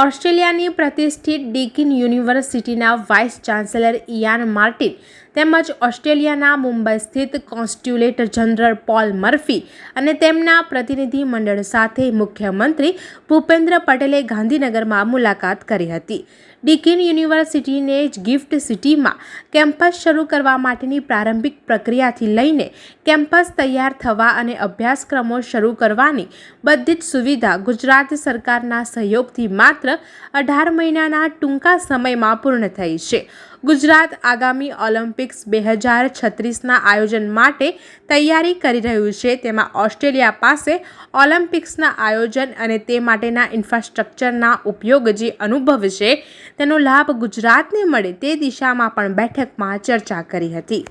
ઓસ્ટ્રેલિયાની પ્રતિષ્ઠિત ડિકિન યુનિવર્સિટીના વાઇસ ચાન્સેલર ઇયાન માર્ટિન તેમજ ઓસ્ટ્રેલિયાના મુંબઈ સ્થિત કોન્સ્ટ્યુલેટ જનરલ પોલ મર્ફી અને તેમના પ્રતિનિધિ મંડળ સાથે મુખ્યમંત્રી ભૂપેન્દ્ર પટેલે ગાંધીનગરમાં મુલાકાત કરી હતી. ડિકિન યુનિવર્સિટીને જ ગિફ્ટ સિટીમાં કેમ્પસ શરૂ કરવા માટેની પ્રારંભિક પ્રક્રિયાથી લઈને કેમ્પસ તૈયાર થવા અને અભ્યાસક્રમો શરૂ કરવાની બધી જ સુવિધા ગુજરાત સરકારના સહયોગથી માત્ર અઢાર મહિનાના ટૂંકા સમયમાં પૂર્ણ થઈ છે. ગુજરાત આગામી ઓલિમ્પિક્સ બે હજાર છત્રીસના આયોજન માટે તૈયારી કરી રહ્યું છે. તેમાં ઓસ્ટ્રેલિયા પાસે ઓલિમ્પિક્સના આયોજન અને તે માટેના ઇન્ફ્રાસ્ટ્રક્ચરના ઉપયોગ જે અનુભવ છે, તેનો લાભ ગુજરાતને મળે તે દિશામાં પણ બેઠકમાં ચર્ચા કરી હતી.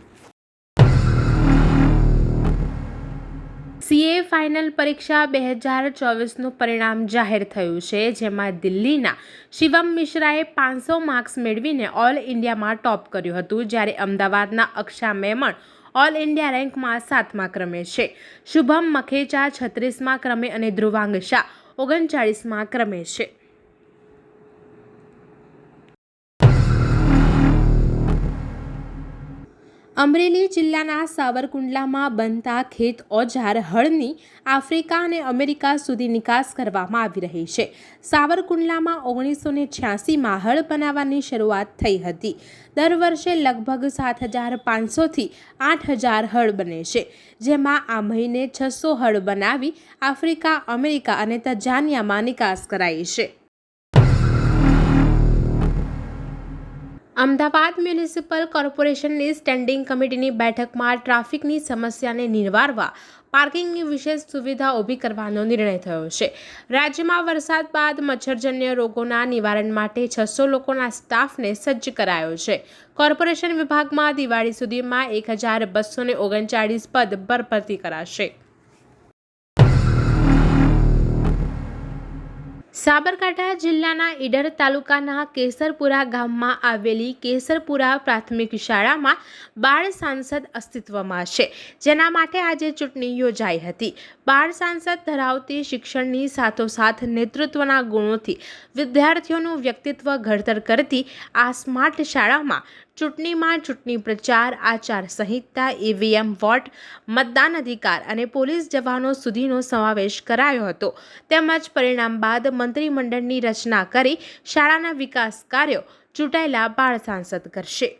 સીએ ફાઇનલ પરીક્ષા બે હજાર ચોવીસનું પરિણામ જાહેર થયું છે, જેમાં દિલ્હીના શિવમ મિશ્રાએ પાંચસો માર્ક્સ મેળવીને ઓલ ઇન્ડિયામાં ટોપ કર્યું હતું, જ્યારે અમદાવાદના અક્ષા મેમણ ઓલ ઇન્ડિયા રેન્કમાં સાતમા ક્રમે છે. શુભમ મખેચા છત્રીસમાં ક્રમે અને ધ્રુવાંગ શાહ ઓગણચાળીસમાં ક્રમે છે. અમરેલી જિલ્લાના સાવરકુંડલામાં બનતા ખેત ઓજાર હળની આફ્રિકા અને અમેરિકા સુધી નિકાસ કરવામાં આવી રહી છે. સાવરકુંડલામાં ઓગણીસો ને છ્યાસીમાં હળ બનાવવાની શરૂઆત થઈ હતી. દર વર્ષે લગભગ સાત હજાર પાંચસોથી આઠ હજાર હળ બને છે. જેમાં આ મહિને છસો હળ બનાવી આફ્રિકા, અમેરિકા અને તજાનિયામાં નિકાસ કરાઈ છે. અમદાવાદ મ્યુનિસિપલ કોર્પોરેશનની સ્ટેન્ડિંગ કમિટીની બેઠકમાં ટ્રાફિકની સમસ્યાને નિવારવા, પાર્કિંગની વિશેષ સુવિધા ઊભી કરવાનો નિર્ણય થયો છે. રાજ્યમાં વરસાદ બાદ મચ્છરજન્ય રોગોના નિવારણ માટે છસો લોકોના સ્ટાફને સજ્જ કરાયો છે. કોર્પોરેશન વિભાગમાં દિવાળી સુધીમાં એક હજાર બસો ઓગણચાળીસ પદ ભરતી કરાશે. સાબરકાંઠા જિલ્લાના ઈડર તાલુકાના કેસરપુરા ગામમાં આવેલી કેસરપુરા પ્રાથમિક શાળામાં બાળ સાંસદ અસ્તિત્વમાં છે. જેના માટે આજે ચૂંટણી યોજાઈ હતી. બાળ સાંસદ ધરાવતી શિક્ષણની સાથોસાથ નેતૃત્વના ગુણોથી વિદ્યાર્થીઓનું વ્યક્તિત્વ ઘડતર કરતી આ સ્માર્ટ શાળામાં ચૂંટણીમાં ચૂંટણી પ્રચાર, આચાર સંહિતા, ઈવીએમ વોટ, મતદાન અધિકાર અને પોલીસ જવાનો સુધીનો સમાવેશ કરાયો હતો. તેમજ પરિણામ બાદ મંત્રીમંડળની રચના કરી શાળાના વિકાસ કાર્યો ચૂંટાયેલા બાળ સાંસદ કરશે.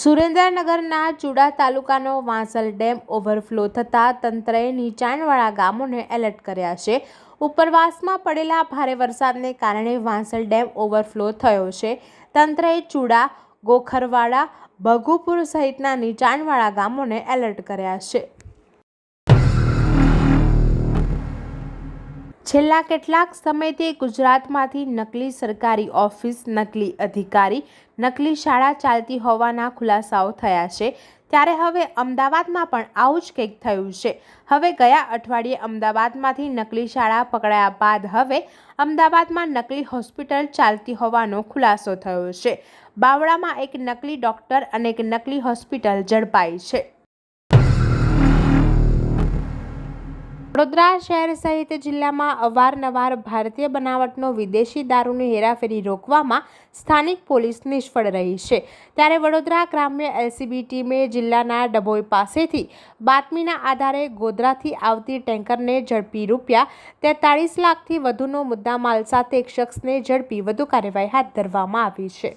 સુરેન્દ્રનગરના ચુડા તાલુકાનો વાંસલ ડેમ ઓવરફ્લો થતાં તંત્રએ નીચાણવાળા ગામોને એલર્ટ કર્યા છે. ઉપરવાસમાં પડેલા ભારે વરસાદને કારણે વાંસલ ડેમ ઓવરફ્લો થયો છે. તંત્રએ ચુડા, ગોખરવાડા, ભગુપુર સહિતના નીચાણવાળા ગામોને એલર્ટ કર્યા છે. છેલ્લા કેટલાક સમયથી ગુજરાતમાંથી નકલી સરકારી ઓફિસ, નકલી અધિકારી, નકલી શાળા ચાલતી હોવાના ખુલાસાઓ થયા છે. ત્યારે હવે અમદાવાદમાં પણ આવું જ કંઈક થયું છે. હવે ગયા અઠવાડિયે અમદાવાદમાંથી નકલી શાળા પકડાયા બાદ હવે અમદાવાદમાં નકલી હોસ્પિટલ ચાલતી હોવાનો ખુલાસો થયો છે. બાવળામાં એક નકલી ડૉક્ટર અને એક નકલી હોસ્પિટલ ઝડપાઈ છે. વડોદરા શહેર સહિત જિલ્લામાં અવારનવાર ભારતીય બનાવટનો વિદેશી દારૂની હેરાફેરી રોકવામાં સ્થાનિક પોલીસ નિષ્ફળ રહી છે. ત્યારે વડોદરા ગ્રામ્ય એલસીબી ટીમે જિલ્લાના ડભોઈ પાસેથી બાતમીના આધારે ગોધરાથી આવતી ટેન્કરને ઝડપી રૂપિયા તેતાળીસ લાખથી વધુનો મુદ્દામાલ સાથે એક શખ્સને ઝડપી વધુ કાર્યવાહી હાથ ધરવામાં આવી છે.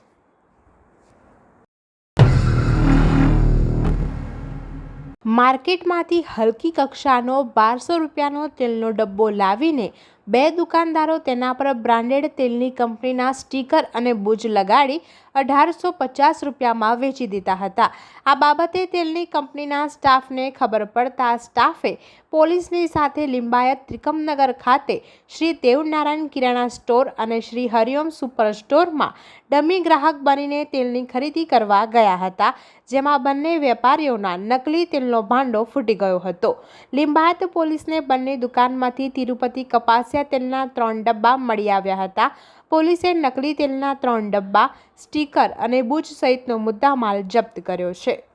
માર્કેટમાંથી હલકી કક્ષાનો બારસો રૂપિયાનો તેલનો ડબ્બો લાવીને બે દુકાનદારો તેના પર બ્રાન્ડેડ તેલની કંપનીના સ્ટીકર અને બુજ લગાડી અઢારસો પચાસ રૂપિયામાં વેચી દીધા હતા. આ બાબતે તેલની કંપનીના સ્ટાફને ખબર પડતા સ્ટાફે પોલીસની સાથે લિંબાયત ત્રિકમનગર ખાતે શ્રી દેવનારાયણ કિરાણા સ્ટોર અને શ્રી હરિઓમ સુપર સ્ટોરમાં ડમી ગ્રાહક બનીને તેલની ખરીદી કરવા ગયા હતા, જેમાં બંને વેપારીઓના નકલી તેલનો ભાંડો ફૂટી ગયો હતો. લિંબાયત પોલીસને બંને દુકાનમાંથી તિરુપતિ કપાસિયા તેલના ત્રણ ડબ્બા મળી આવ્યા હતા. પોલીસે નકલી તેલના ત્રણ ડબ્બા, સ્ટીકર અને બુચ સહિતનો મુદ્દામાલ જપ્ત કર્યો છે.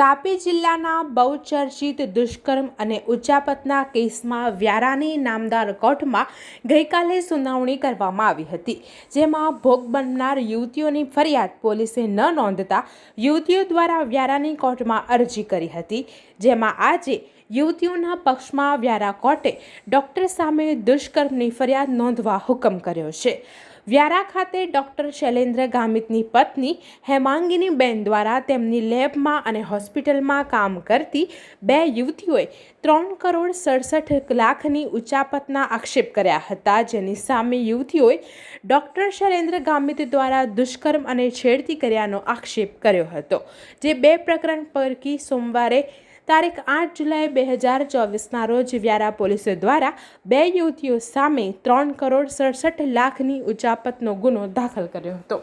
તાપી જિલ્લાના બહુચર્ચિત દુષ્કર્મ અને ઉચાપતના કેસમાં વ્યારાની નામદાર કોર્ટમાં ગઈકાલે સુનાવણી કરવામાં આવી હતી, જેમાં ભોગ બનનાર યુવતીઓની ફરિયાદ પોલીસે ન નોંધતા યુવતીઓ દ્વારા વ્યારાની કોર્ટમાં અરજી કરી હતી, જેમાં આજે યુવતીઓના પક્ષમાં વ્યારા કોર્ટે ડૉક્ટર સામે દુષ્કર્મની ફરિયાદ નોંધવા હુકમ કર્યો છે. વ્યારા ખાતે ડૉક્ટર શૈલેન્દ્ર ગામિતની પત્ની હેમાંગીનીબેન દ્વારા તેમની લેબમાં અને હોસ્પિટલમાં કામ કરતી બે યુવતીઓએ ત્રણ કરોડ સડસઠ લાખની ઉચાપતના આક્ષેપ કર્યા હતા. જેની સામે યુવતીઓએ ડૉક્ટર શૈલેન્દ્ર ગામિત દ્વારા દુષ્કર્મ અને છેડતી કર્યાનો આક્ષેપ કર્યો હતો. જે બે પ્રકરણ પૈકી સોમવારે તારીખ આઠ જુલાઈ બે હજાર ચોવીસના રોજ વ્યારા પોલીસ દ્વારા બે યુવતીઓ સામે ત્રણ કરોડ સડસઠ લાખની ઉચાપતનો ગુનો દાખલ કર્યો હતો.